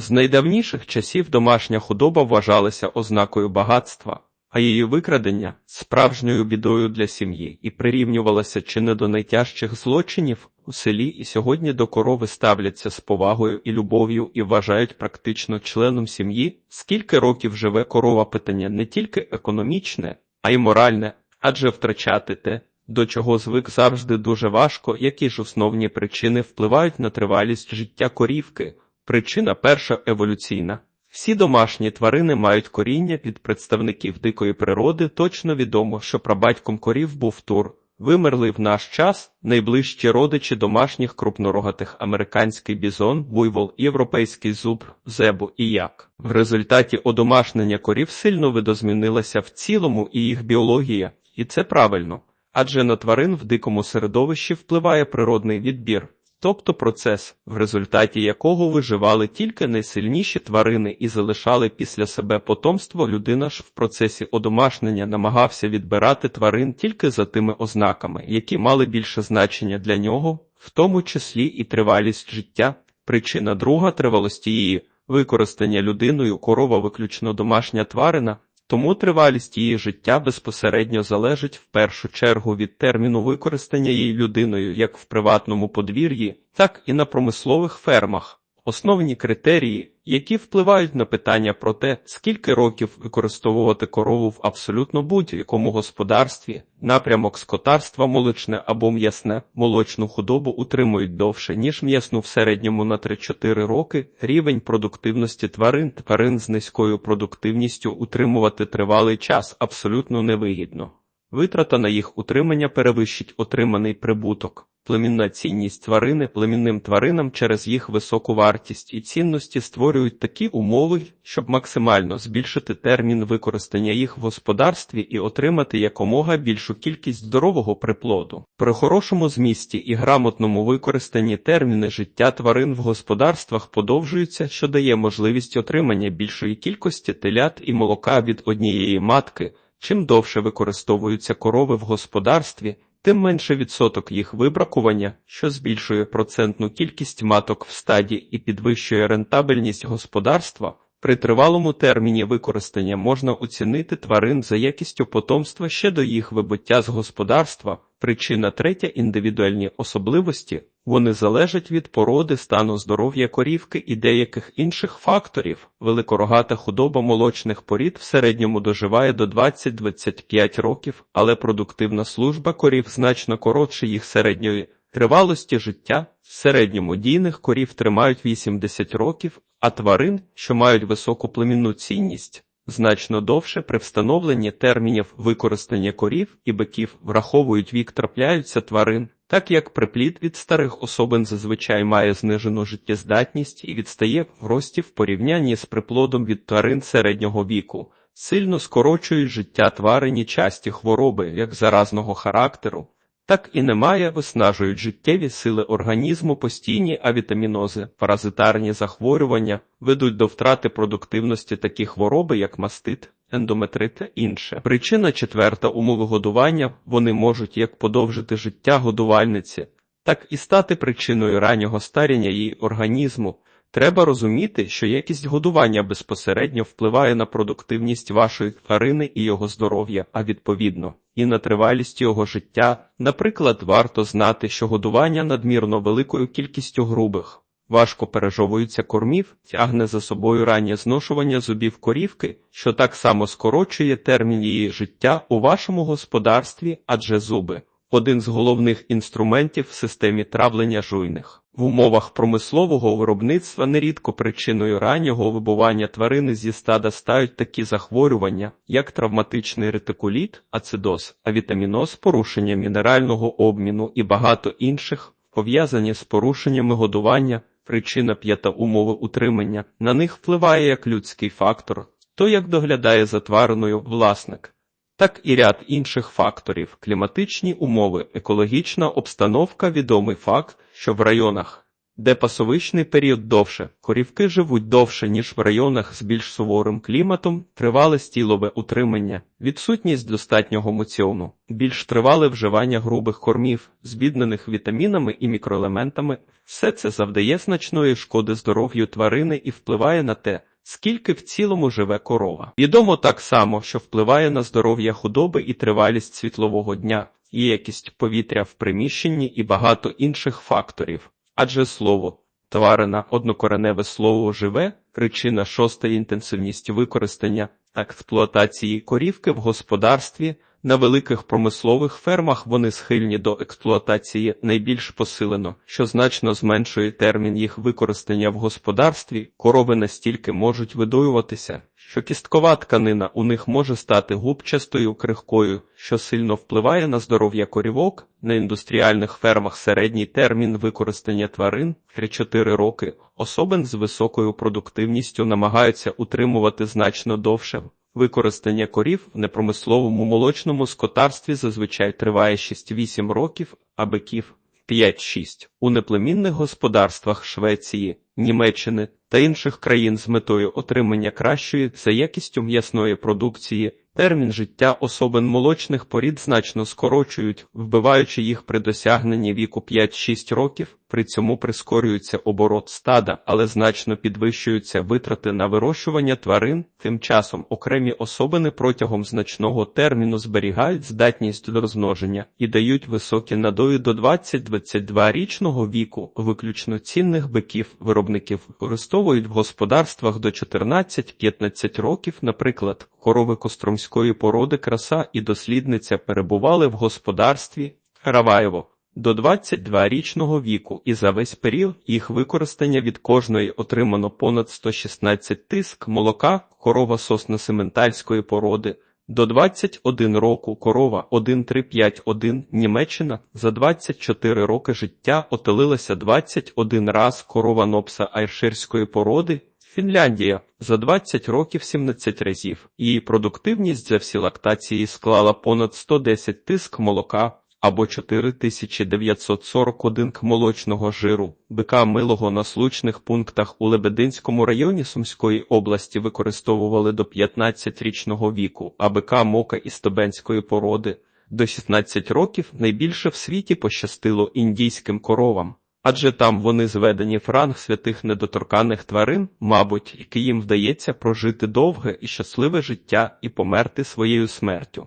З найдавніших часів домашня худоба вважалася ознакою багатства, а її викрадення справжньою бідою для сім'ї і прирівнювалася чи не до найтяжчих злочинів у селі, і сьогодні до корови ставляться з повагою і любов'ю і вважають практично членом сім'ї. Скільки років живе корова питання не тільки економічне, а й моральне, адже втрачати те, до чого звик завжди дуже важко, які ж основні причини впливають на тривалість життя корівки. Причина перша еволюційна. Всі домашні тварини мають коріння від представників дикої природи. Точно відомо, що прабатьком корів був тур. Вимерли в наш час найближчі родичі домашніх крупнорогатих американський бізон, буйвол, європейський зуб, зебу і як. В результаті одомашнення корів сильно видозмінилася в цілому і їх біологія, і це правильно. Адже на тварин в дикому середовищі впливає природний відбір, тобто процес, в результаті якого виживали тільки найсильніші тварини і залишали після себе потомство. Людина ж в процесі одомашнення намагався відбирати тварин тільки за тими ознаками, які мали більше значення для нього, в тому числі і тривалість життя. Причина друга тривалості її використання людиною корова виключно домашня тварина. Тому тривалість її життя безпосередньо залежить в першу чергу від терміну використання її людиною як в приватному подвір'ї, так і на промислових фермах. Основні критерії, які впливають на питання про те, скільки років використовувати корову в абсолютно будь-якому господарстві, напрямок скотарства молочне або м'ясне, молочну худобу утримують довше, ніж м'ясну в середньому на 3-4 роки, рівень продуктивності тварин, тварин з низькою продуктивністю утримувати тривалий час абсолютно невигідно. Витрата на їх утримання перевищить отриманий прибуток. Племінна цінність тварини племінним тваринам через їх високу вартість і цінності створюють такі умови, щоб максимально збільшити термін використання їх в господарстві і отримати якомога більшу кількість здорового приплоду. При хорошому змісті і грамотному використанні терміни життя тварин в господарствах подовжуються, що дає можливість отримання більшої кількості телят і молока від однієї матки. Чим довше використовуються корови в господарстві, тим менше відсоток їх вибракування, що збільшує процентну кількість маток в стаді і підвищує рентабельність господарства. При тривалому терміні використання можна оцінити тварин за якістю потомства ще до їх вибуття з господарства. Причина третя індивідуальні особливості. Вони залежать від породи стану здоров'я корівки і деяких інших факторів. Великорогата худоба молочних порід в середньому доживає до 20-25 років, але продуктивна служба корів значно коротше їх середньої тривалості життя. В середньому дійних корів тримають 80 років, а тварин, що мають високу племінну цінність, значно довше при встановленні термінів використання корів і биків враховують вік трапляються тварин, так як приплід від старих особин зазвичай має знижену життєздатність і відстає в рості в порівнянні з приплодом від тварин середнього віку, сильно скорочують життя тварині часті хвороби як заразного характеру. Так і немає, виснажують життєві сили організму, постійні авітамінози, паразитарні захворювання, ведуть до втрати продуктивності такі хвороби, як мастит, ендометрит та інше. Причина четверта умови годування вони можуть як подовжити життя годувальниці, так і стати причиною раннього старіння її організму. Треба розуміти, що якість годування безпосередньо впливає на продуктивність вашої тварини і його здоров'я, а відповідно і на тривалість його життя. Наприклад, варто знати, що годування надмірно великою кількістю грубих, важко пережовуються кормів, тягне за собою раннє зношування зубів корівки, що так само скорочує термін її життя у вашому господарстві, адже зуби один з головних інструментів в системі травлення жуйних. В умовах промислового виробництва нерідко причиною раннього вибування тварини зі стада стають такі захворювання, як травматичний ретикуліт, ацидоз, авітаміноз, порушення мінерального обміну і багато інших, пов'язані з порушеннями годування, причина п'ята умови утримання. На них впливає як людський фактор, то як доглядає за твариною власник так і ряд інших факторів: кліматичні умови, екологічна обстановка, відомий факт, що в районах, де пасовичний період довше. Корівки живуть довше, ніж в районах з більш суворим кліматом, тривале стілове утримання, відсутність достатнього моціону, більш тривале вживання грубих кормів, збіднених вітамінами і мікроелементами. Все це завдає значної шкоди здоров'ю тварини і впливає на те, скільки в цілому живе корова. Відомо так само, що впливає на здоров'я худоби і тривалість світлового дня, і якість повітря в приміщенні і багато інших факторів. Адже слово тварина однокореневе слово живе, причина шоста інтенсивність використання та експлуатації корівки в господарстві. На великих промислових фермах вони схильні до експлуатації найбільш посилено, що значно зменшує термін їх використання в господарстві. Корови настільки можуть видоюватися, що кісткова тканина у них може стати губчастою крихкою, що сильно впливає на здоров'я корівок. На індустріальних фермах середній термін використання тварин 3-4 роки. Особин з високою продуктивністю намагаються утримувати значно довше. Використання корів в непромисловому молочному скотарстві зазвичай триває 6-8 років, а биків 5-6. У неплемінних господарствах Швеції, Німеччини та інших країн з метою отримання кращої за якістю м'ясної продукції термін життя особин молочних порід значно скорочують, вбиваючи їх при досягненні віку 5-6 років. При цьому прискорюється оборот стада, але значно підвищуються витрати на вирощування тварин. Тим часом окремі особини протягом значного терміну зберігають здатність до розмноження і дають високі надої до 20-22 річного віку. Виключно цінних биків виробників використовують в господарствах до 14-15 років, наприклад, корови костромської породи краса і дослідниця перебували в господарстві Раваєво до 22-річного віку, і за весь період їх використання від кожної отримано понад 116 тиск молока, корова сосно-сементальської породи. До 21 року корова 1351 Німеччина за 24 роки життя отелилася 21 раз корова нопса айрширської породи. Фінляндія за 20 років 17 разів. Її продуктивність за всі лактації склала понад 110 тиск молока або 4941 к молочного жиру. Бика милого на случних пунктах у Лебединському районі Сумської області використовували до 15-річного віку, а бика мока із Тобенської породи до 16 років найбільше в світі пощастило індійським коровам. Адже там вони зведені в ранг святих недоторканих тварин, мабуть, який їм вдається прожити довге і щасливе життя і померти своєю смертю.